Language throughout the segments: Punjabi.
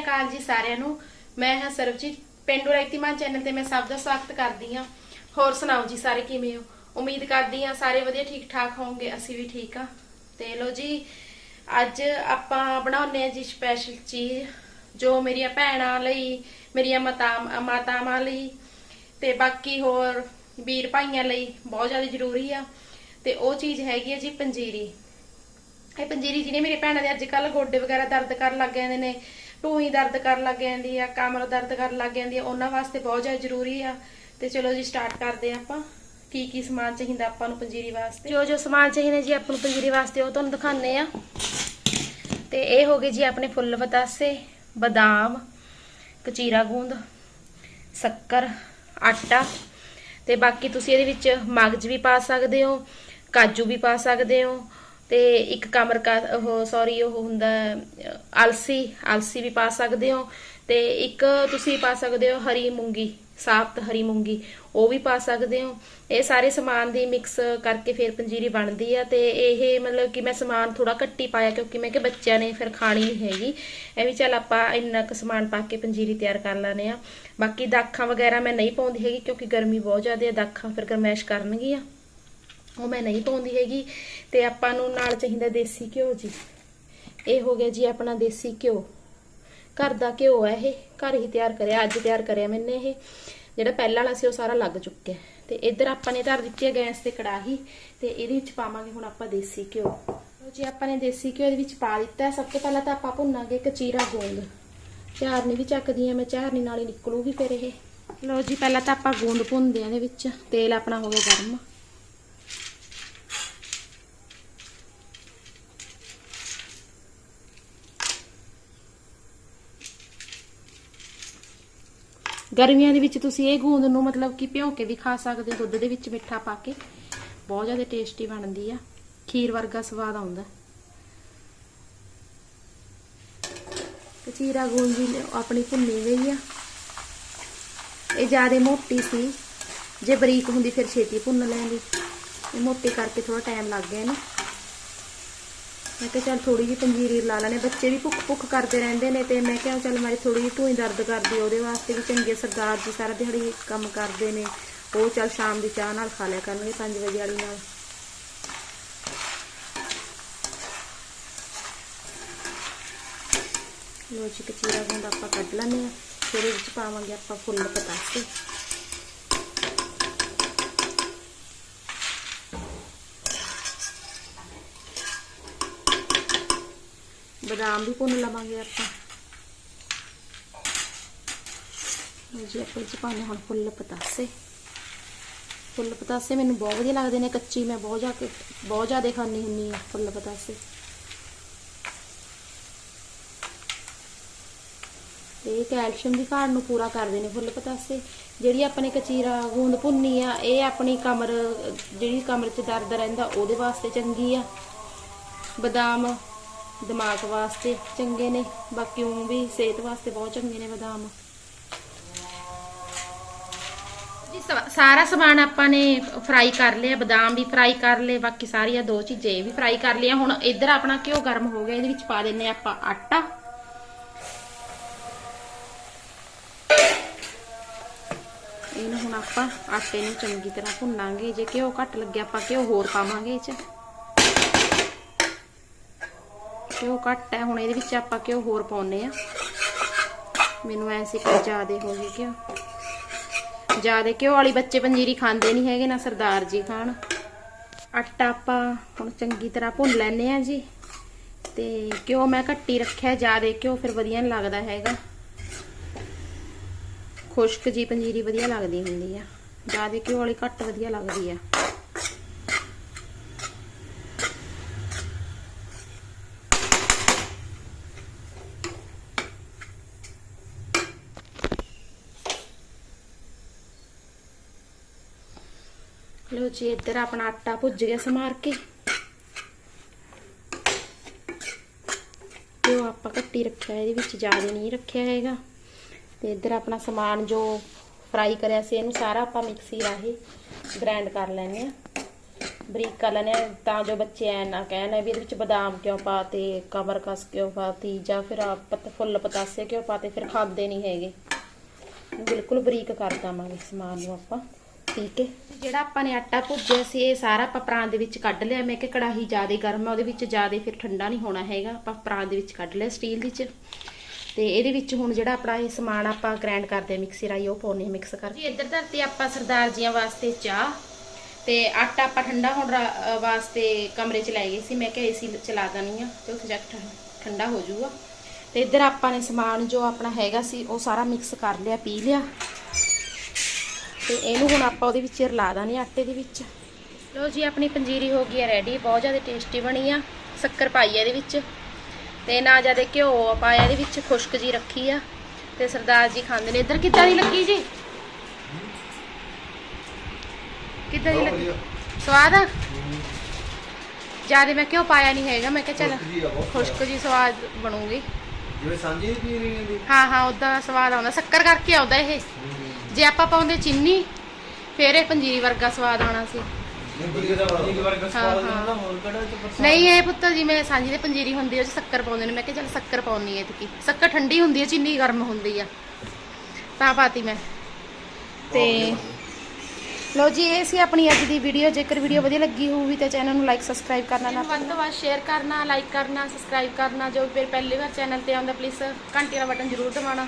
ਸ਼੍ਰੀ ਅਕਾਲ ਜੀ ਸਾਰਿਆਂ ਨੂੰ। ਮੈਂ ਹਾਂ ਸਰਬਜੀਤ। ਪਿੰਡੂ ਰਾਈਤੀਮਾਨ ਚੈਨਲ ਤੇ ਮੈਂ ਸਭ ਦਾ ਸਵਾਗਤ ਕਰਦੀ ਹਾਂ। ਹੋਰ ਸੁਣਾਓ ਜੀ ਸਾਰੇ ਕਿਵੇਂ ਹੋ? ਉਮੀਦ ਕਰਦੀ ਹਾਂ ਸਾਰੇ ਵਧੀਆ ਠੀਕ ਠਾਕ ਹੋਵੋਗੇ। ਅਸੀਂ ਵੀ ਠੀਕ ਆ ਤੇ ਲੋ ਜੀ, ਅੱਜ ਆਪਾਂ ਬਣਾਉਨੇ ਆ ਜੀ ਸਪੈਸ਼ਲ ਚੀਜ਼, ਜੋ ਮੇਰੀਆਂ ਭੈਣਾਂ ਲਈ, ਮੇਰੀਆਂ ਮਾਤਾ, ਮਾਤਾਵਾਂ ਲਈ, ਤੇ ਬਾਕੀ ਹੋਰ ਵੀਰ ਭਾਈਆਂ ਲਈ ਬਹੁਤ ਜ਼ਿਆਦਾ ਜ਼ਰੂਰੀ ਆ। ਤੇ ਉਹ ਚੀਜ਼ ਹੈਗੀ ਆ ਜੀ ਪੰਜੀਰੀ। ਇਹ ਪੰਜੀਰੀ ਜਿਹਨੇ ਮੇਰੇ ਭੈਣਾਂ ਦੇ ਅੱਜ ਕੱਲ ਗੋਡੇ ਵਗੈਰਾ ਦਰਦ ਕਰਨ ਲੱਗ ਜਾਂਦੇ ਨੇ ਢੂਹੀ ਦਰਦ ਕਰਨ ਲੱਗ ਜਾਂਦੀ ਆ ਕਮਰ ਦਰਦ ਕਰਨ ਲੱਗ ਜਾਂਦੀ ਆ, ਉਹਨਾਂ ਵਾਸਤੇ ਬਹੁਤ ਜ਼ਿਆਦਾ ਜ਼ਰੂਰੀ ਆ। ਤੇ ਚਲੋ ਜੀ ਸਟਾਰਟ ਕਰਦੇ ਆ ਆਪਾਂ। ਕੀ ਕੀ ਸਮਾਨ ਚਾਹੀਦਾ ਆਪਾਂ ਨੂੰ ਪੰਜੀਰੀ ਵਾਸਤੇ? ਜੋ ਜੋ ਸਮਾਨ ਚਾਹੀਦਾ ਜੀ ਆਪਾਂ ਨੂੰ ਪੰਜੀਰੀ ਵਾਸਤੇ, ਉਹ ਤੁਹਾਨੂੰ ਦਿਖਾਣੇ ਆ ਤੇ ਇਹ ਹੋ ਗਏ ਜੀ ਆਪਣੇ ਫੁੱਲ ਬਤਾਸੇ, ਬਦਾਮ, ਕਚੀਰਾ ਗੂੰਦ, ਸ਼ੱਕਰ, ਆਟਾ। ਤੇ ਬਾਕੀ ਤੁਸੀਂ ਇਹਦੇ ਵਿੱਚ ਮਗਜ ਵੀ ਪਾ ਸਕਦੇ ਹੋ, ਕਾਜੂ ਵੀ ਪਾ ਸਕਦੇ ਹੋ ਤੇ ਇੱਕ ਕਮਰ ਕਾ ਉਹ ਸੌਰੀ ਉਹ ਹੁੰਦਾ ਅਹ, ਅਲਸੀ ਅਲਸੀ ਵੀ ਪਾ ਸਕਦੇ ਹੋ ਤੇ ਇੱਕ ਤੁਸੀਂ ਪਾ ਸਕਦੇ ਹੋ ਹਰੀ ਮੂੰਗੀ ਸਾਫਤ ਹਰੀ ਮੂੰਗੀ ਉਹ ਵੀ ਪਾ ਸਕਦੇ ਹੋ। ਇਹ ਸਾਰੇ ਸਮਾਨ ਦੀ ਮਿਕਸ ਕਰਕੇ ਫਿਰ ਪੰਜੀਰੀ ਬਣਦੀ ਆ ਤੇ ਇਹ ਮਤਲਬ ਕਿ ਮੈਂ ਸਮਾਨ ਥੋੜਾ ਘੱਟੀ ਪਾਇਆ ਕਿਉਂਕਿ ਮੈਂ ਕਿ ਬੱਚਿਆਂ ਨੇ ਫਿਰ ਖਾਣੀ ਨਹੀਂ ਹੈਗੀ। ਇਹ ਵੀ ਚੱਲ ਆਪਾਂ ਇੰਨਾ ਕੁ ਸਮਾਨ ਪਾ ਕੇ ਪੰਜੀਰੀ ਤਿਆਰ ਕਰ ਲਾਨੇ ਆ ਬਾਕੀ ਦਾਖਾਂ ਵਗੈਰਾ ਮੈਂ ਨਹੀਂ ਪਾਉਂਦੀ ਹੈਗੀ ਕਿਉਂਕਿ ਗਰਮੀ ਬਹੁਤ ਜ਼ਿਆਦਾ ਹੈ ਦਾਖਾਂ ਫਿਰ ਗਰਮੈਸ਼ ਕਰਨਗੀਆਂ। ਉਹ ਮੈਂ ਨਹੀਂ ਪਾਉਂਦੀ ਹੈਗੀ ਤੇ ਆਪਾਂ ਨੂੰ ਨਾਲ ਚਾਹੀਦਾ ਦੇਸੀ ਘਿਓ ਜੀ। ਇਹ ਹੋ ਗਿਆ ਜੀ ਆਪਣਾ ਦੇਸੀ ਘਿਓ। ਘਰ ਦਾ ਘਿਓ ਹੈ ਇਹ, ਘਰ ਹੀ ਤਿਆਰ ਕਰਿਆ, ਅੱਜ ਤਿਆਰ ਕਰਿਆ ਮੈਨੇ ਇਹ। ਜਿਹੜਾ ਪਹਿਲਾਂ ਵਾਲਾ ਸੀ ਉਹ ਸਾਰਾ ਲੱਗ ਚੁੱਕਿਆ। ਤੇ ਇੱਧਰ ਆਪਾਂ ਨੇ ਧਰ ਦਿੱਤੀ ਹੈ ਗੈਸ ਤੇ ਕੜਾਹੀ ਤੇ ਇਹਦੇ ਵਿੱਚ ਪਾਵਾਂਗੇ ਹੁਣ ਆਪਾਂ ਦੇਸੀ ਘਿਓ। ਲਓ ਜੀ, ਆਪਾਂ ਨੇ ਦੇਸੀ ਘਿਓ ਇਹਦੇ ਵਿੱਚ ਪਾ ਦਿੱਤਾ। ਸਭ ਤੋਂ ਪਹਿਲਾਂ ਤਾਂ ਆਪਾਂ ਭੁੰਨਾਂਗੇ ਕਚੀਰਾ ਗੋਂਦ। ਝਾਰਨੀ ਵੀ ਚੱਕਦੀ ਆ, ਮੈਂ ਝਾਰਨੀ ਨਾਲ ਹੀ ਨਿਕਲੂਗੀ ਫਿਰ ਇਹ। ਲਓ ਜੀ, ਪਹਿਲਾਂ ਤਾਂ ਆਪਾਂ ਗੋਂਦ ਭੁੰਨਦੇ ਆ ਇਹਦੇ ਵਿੱਚ। ਤੇਲ ਆਪਣਾ ਹੋ ਗਿਆ ਗਰਮ। ਗਰਮੀਆਂ ਦੇ ਵਿੱਚ ਤੁਸੀਂ ਇਹ ਗੂੰਦ ਨੂੰ ਮਤਲਬ ਕਿ ਭਿਓ ਕੇ ਵੀ ਖਾ ਸਕਦੇ ਹੋ, ਦੁੱਧ ਦੇ ਵਿੱਚ ਮਿੱਠਾ ਪਾ ਕੇ। ਬਹੁਤ ਜ਼ਿਆਦਾ ਟੇਸਟੀ ਬਣਦੀ ਆ। ਖੀਰ ਵਰਗਾ ਸਵਾਦ ਆਉਂਦਾ। ਕਚੀਰਾ ਗੂੰਦ ਵੀ ਆਪਣੀ ਭੁੰਨੀ ਗਈ ਆ। ਇਹ ਜ਼ਿਆਦਾ ਮੋਟੀ ਸੀ। ਜੇ ਬਰੀਕ ਹੁੰਦੀ ਫਿਰ ਛੇਤੀ ਭੁੰਨ ਲੈਂਦੀ। ਇਹ ਮੋਟੀ ਕਰਕੇ ਥੋੜਾ ਟਾਈਮ ਲੱਗ ਗਿਆ ਇਹਨੂੰ। ਮੈਂ ਕਿਹਾ ਚੱਲ ਥੋੜੀ ਜਿਹੀ ਪੰਜੀਰੀ ਲਾ ਲੈਣੇ ਬੱਚੇ ਵੀ ਭੁੱਖ ਭੁੱਖ ਕਰਦੇ ਰਹਿੰਦੇ ਨੇ ਤੇ ਮੈਂ ਕਿਹਾ ਚੱਲ ਮੇਰੀ ਥੋੜੀ ਜਿਹੀ ਢੂਈ ਦਰਦ ਕਰਦੀ ਉਹਦੇ ਵਾਸਤੇ ਵੀ ਚੰਗੇ ਸਰਦਾਰ ਜੀ ਸਾਰਾ ਦਿਹਾੜੀ ਕੰਮ ਕਰਦੇ ਨੇ। ਉਹ ਚੱਲ ਸ਼ਾਮ ਦੀ ਚਾਹ ਨਾਲ ਖਾ ਲਿਆ ਕਰਨਗੇ 5 ਵਜੇ ਵਾਲੀ ਨਾਲ। ਲੋ ਜੀ, ਕਚੀਰਾ ਗੁੰਦ ਆਪਾਂ ਕੱਢ ਲੈਣੇ ਆ ਫਿਰ ਵਿੱਚ ਪਾਵਾਂਗੇ ਆਪਾਂ ਫੁੱਲ ਪਤਾਸੇ ਬਦਾਮ ਵੀ ਭੁੰਨ ਲਵਾਂਗੇ ਆਪਾਂ। ਜੀ, ਆਪਾਂ ਇਹ 'ਚ ਹੁਣ ਫੁੱਲ ਪਤਾਸੇ। ਫੁੱਲ ਪਤਾਸੇ ਮੈਨੂੰ ਬਹੁਤ ਵਧੀਆ ਲੱਗਦੇ ਨੇ, ਕੱਚੀ ਮੈਂ ਬਹੁਤ ਜਾ ਕੇ ਬਹੁਤ ਜ਼ਿਆਦਾ ਖਾਂਦੀ ਹੁੰਨੀ ਆ ਫੁੱਲ ਪਤਾਸੇ। ਤੇ ਕੈਲਸ਼ੀਅਮ ਦੀ ਘਾਟ ਨੂੰ ਪੂਰਾ ਕਰਦੇ ਨੇ ਫੁੱਲ ਪਤਾਸੇ। ਜਿਹੜੀ ਆਪਣੇ ਕਚੀਰਾ ਗੂੰਦ ਭੁੰਨੀ ਆ, ਇਹ ਆਪਣੀ ਕਮਰ, ਜਿਹੜੀ ਕਮਰ 'ਚ ਦਰਦ ਰਹਿੰਦਾ ਉਹਦੇ ਵਾਸਤੇ ਚੰਗੀ ਆ। ਬਦਾਮ ਦਿਮਾਗ ਵਾਸਤੇ ਚੰਗੇ ਨੇ, ਬਾਕੀ ਉਹ ਵੀ ਸਿਹਤ ਵਾਸਤੇ ਬਹੁਤ ਚੰਗੇ ਨੇ ਬਦਾਮ। ਜੀ ਸਾਰਾ ਸਮਾਨ ਆਪਾਂ ਨੇ ਫਰਾਈ ਕਰ ਲਿਆ, ਬਦਾਮ ਵੀ ਫਰਾਈ ਕਰ ਲਏ, ਬਾਕੀ ਸਾਰੀਆਂ ਦੋ ਚੀਜ਼ਾਂ ਇਹ ਵੀ ਫਰਾਈ ਕਰ ਲਿਆ ਹੁਣ ਇੱਧਰ ਆਪਣਾ ਘਿਓ ਗਰਮ ਹੋ ਗਿਆ, ਇਹਦੇ ਵਿੱਚ ਪਾ ਦਿੰਨੇ ਆਪਾਂ ਆਟਾ। ਇਹਨੂੰ ਹੁਣ ਆਪਾਂ ਆਟੇ ਨੂੰ ਚੰਗੀ ਤਰ੍ਹਾਂ ਭੁੰਨਾਂਗੇ, ਜੇ ਘਿਓ ਘੱਟ ਲੱਗਿਆ ਆਪਾਂ ਘਿਓ ਹੋਰ ਪਾਵਾਂਗੇ ਇਹ ਚ। ਘਿਓ ਘੱਟ ਹੈ? ਹੁਣ ਇਹਦੇ ਵਿੱਚ ਆਪਾਂ ਘਿਓ ਹੋਰ ਪਾਉਨੇ ਆ ਮੈਨੂੰ ਐਸੀ ਕੋਈ ਜ਼ਿਆਦੇ ਹੋ ਗਈ ਘਿਓ ਜ਼ਿਆਦੇ ਘਿਓ ਵਾਲੀ ਬੱਚੇ ਪੰਜੀਰੀ ਖਾਂਦੇ ਨਹੀਂ ਹੈਗੇ ਨਾ ਸਰਦਾਰ ਜੀ ਖਾਣ। ਆਟਾ ਆਪਾਂ ਹੁਣ ਚੰਗੀ ਤਰ੍ਹਾਂ ਭੁੰਨ ਲੈਨੇ ਆ ਜੀ। ਤੇ ਘਿਓ ਮੈਂ ਘੱਟੀ ਰੱਖਿਆ, ਜ਼ਿਆਦੇ ਘਿਓ ਫਿਰ ਵਧੀਆ ਨਹੀਂ ਲੱਗਦਾ ਹੈਗਾ। ਖੁਸ਼ਕ ਜੀ ਪੰਜੀਰੀ ਵਧੀਆ ਲੱਗਦੀ ਹੁੰਦੀ ਆ। ਜ਼ਿਆਦੇ ਘਿਓ ਵਾਲੀ ਘੱਟ ਵਧੀਆ ਲੱਗਦੀ ਆ। ਲੋ ਜੀ, ਇੱਧਰ ਆਪਣਾ ਆਟਾ ਭੁੱਜ ਗਿਆ ਸਮਾਰ ਕੇ। ਤੇ ਉਹ ਆਪਾਂ ਕੱਟੀ ਰੱਖਿਆ, ਇਹਦੇ ਵਿੱਚ ਜ਼ਿਆਦਾ ਨਹੀਂ ਰੱਖਿਆ ਹੈਗਾ। ਤੇ ਇੱਧਰ ਆਪਣਾ ਸਮਾਨ ਜੋ ਫਰਾਈ ਕਰਿਆ ਸੀ, ਇਹਨੂੰ ਸਾਰਾ ਆਪਾਂ ਮਿਕਸੀ ਰਾਹੀਂ ਗ੍ਰਾਈਂਡ ਕਰ ਲੈਣੇ ਆ ਬਰੀਕ ਕਰ ਲੈਣੇ ਆ ਤਾਂ ਜੋ ਬੱਚੇ ਐ ਨਾ ਕਹਿਣ ਵੀ ਇਹਦੇ ਵਿੱਚ ਬਦਾਮ ਕਿਉਂ ਪਾਤੇ, ਕਮਰ ਕਸ ਕਿਉਂ ਪਾਤੀ, ਜਾਂ ਫਿਰ ਆ ਪਤ, ਫੁੱਲ ਪਤਾਸੇ ਕਿਉਂ ਪਾਤੇ, ਫਿਰ ਖਾਂਦੇ ਨਹੀਂ ਹੈਗੇ। ਬਿਲਕੁਲ ਬਰੀਕ ਕਰ ਦਵਾਂਗੇ ਸਮਾਨ ਨੂੰ ਆਪਾਂ। ਠੀਕ ਹੈ। ਜਿਹੜਾ ਆਪਾਂ ਨੇ ਆਟਾ ਭੁੱਜਿਆ ਸੀ, ਇਹ ਸਾਰਾ ਆਪਾਂ ਪ੍ਰਾਂਤ ਦੇ ਵਿੱਚ ਕੱਢ ਲਿਆ। ਮੈਂ ਕਿ ਕੜਾਹੀ ਜ਼ਿਆਦਾ ਗਰਮ ਆ, ਉਹਦੇ ਵਿੱਚ ਜ਼ਿਆਦਾ ਫਿਰ ਠੰਡਾ ਨਹੀਂ ਹੋਣਾ ਹੈਗਾ। ਆਪਾਂ ਪ੍ਰਾਂਤ ਦੇ ਵਿੱਚ ਕੱਢ ਲਿਆ ਸਟੀਲ ਦੀ ਚ ਤੇ ਇਹਦੇ ਵਿੱਚ ਹੁਣ ਜਿਹੜਾ ਆਪਣਾ ਇਹ ਸਮਾਨ ਆਪਾਂ ਗ੍ਰਾਈਂਡ ਕਰਦੇ ਆ ਮਿਕਸੀ ਰਾਈ ਉਹ ਪਾਉਣੇ ਮਿਕਸ ਕਰਕੇ। ਜੀ, ਇੱਧਰ ਧਰਤੀ ਆਪਾਂ ਸਰਦਾਰ ਜੀਆਂ ਵਾਸਤੇ ਚਾਹ ਤੇ ਆਟਾ ਆਪਾਂ ਠੰਡਾ ਹੋਣ ਵਾਸਤੇ ਕਮਰੇ 'ਚ ਲੈ ਗਏ ਸੀ। ਮੈਂ ਕਿਹਾ ਏਸੀ ਚਲਾ ਦਨੀ ਆ ਤੇ ਉੱਥੇ ਜਾ ਕੇ ਠੰ- ਠੰਡਾ ਹੋ ਜਾਊਗਾ। ਤੇ ਇੱਧਰ ਆਪਾਂ ਨੇ ਸਮਾਨ ਜੋ ਆਪਣਾ ਹੈਗਾ ਸੀ, ਉਹ ਸਾਰਾ ਮਿਕਸ ਕਰ ਲਿਆ, ਪੀ ਲਿਆ। ਤੇ ਇਹਨੂੰ ਹੁਣ ਆਪਾਂ ਉਹਦੇ ਵਿੱਚ ਰਲਾ ਦਾਂਗੇ ਆਟੇ ਦੇ ਵਿੱਚ। ਲੋ ਜੀ ਆਪਣੀ ਪੰਜੀਰੀ ਹੋ ਗਈ ਹੈ ਰੈਡੀ ਬਹੁਤ ਜ਼ਿਆਦਾ ਟੇਸਟੀ ਬਣੀ ਆ। ਸ਼ੱਕਰ ਪਾਈ ਆ ਇਹਦੇ ਵਿੱਚ। ਤੇ ਨਾ ਜ਼ਿਆਦਾ ਘਿਓ ਪਾਇਆ ਇਹਦੇ ਵਿੱਚ ਖੁਸ਼ਕ ਜੀ ਰੱਖੀ ਆ। ਤੇ ਸਰਦਾਰ ਜੀ ਖਾਂਦੇ ਨੇ। ਇੱਧਰ ਕਿੱਦਾਂ ਦੀ ਲੱਗੀ ਜੀ? ਕਿੱਦਾਂ ਦੀ ਲੱਗੀ? ਸਵਾਦ? ਆ ਜ਼ਿਆਦਾ ਮੈਂ ਘਿਓ ਪਾਇਆ ਨਹੀਂ ਹੈਗਾ ਮੈਂ ਕਿਹਾ ਚੱਲ ਖੁਸ਼ਕ ਜੀ ਸਵਾਦ। ਬਣੂਗੀ। ਜਿਵੇਂ ਸਾਂਝੀ ਦੀ ਪੀ ਰਹੀ ਹੁੰਦੀ। ਹਾਂ ਹਾਂ ਉਦਾਂ ਦਾ ਸਵਾਦ ਆਉਂਦਾ। ਸ਼ੱਕਰ ਕਰਕੇ ਆਉਂਦਾ ਇਹ। ਜੇ ਆਪਾਂ ਪਾਉਂਦੇ ਚੀਨੀ ਫੇਰ ਇਹ ਪੰਜੀਰੀ ਵਰਗਾ ਸਵਾਦ ਆਉਣਾ ਸੀ। ਨਹੀਂ ਇਹ ਪੁੱਤਰ ਜਿਵੇਂ ਸਾਂਝੀ ਦੇ ਪੰਜੀਰੀ ਹੁੰਦੀ ਹੈ ਉਹ 'ਚ ਸ਼ੱਕਰ ਪਾਉਂਦੇ ਨੇ। ਮੈਂ ਕਿਹਾ ਚੱਲ ਸ਼ੱਕਰ ਪਾਉਣੀ ਹੈ ਇਤਕੀ। ਸ਼ੱਕਰ ਠੰਡੀ ਹੁੰਦੀ ਹੈ ਚੀਨੀ ਗਰਮ ਹੁੰਦੀ ਆ। ਤਾਂ ਪਾਤੀ ਮੈਂ। ਤੇ ਲੋ ਜੀ ਇਹ ਸੀ ਆਪਣੀ ਅੱਜ ਦੀ ਵੀਡੀਓ। ਜੇਕਰ ਵੀਡੀਓ ਵਧੀਆ ਲੱਗੀ ਹੋਊਗੀ ਤਾਂ ਚੈਨਲ ਨੂੰ ਲਾਈਕ ਸਬਸਕ੍ਰਾਈਬ ਕਰਨਾ ਨਾ ਵੱਧ ਤੋਂ ਵੱਧ ਸ਼ੇਅਰ ਕਰਨਾ ਲਾਈਕ ਕਰਨਾ ਸਬਸਕ੍ਰਾਈਬ ਕਰਨਾ। ਜੋ ਫਿਰ ਪਹਿਲੀ ਵਾਰ ਚੈਨਲ ਤੇ ਆਉਂਦਾ ਪਲੀਜ਼ ਘੰਟੀ ਦਾ ਬਟਨ ਜ਼ਰੂਰ ਦਬਾਉਣਾ।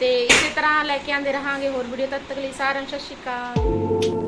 ਤੇ ਇਸੇ ਤਰ੍ਹਾਂ ਲੈ ਕੇ ਆਉਂਦੇ ਰਹਾਂਗੇ ਹੋਰ ਵੀਡੀਓ ਤਦ ਤੱਕ ਲਈ ਸਾਰਿਆਂ ਨੂੰ ਸਤਿ ਸ਼੍ਰੀ ਅਕਾਲ।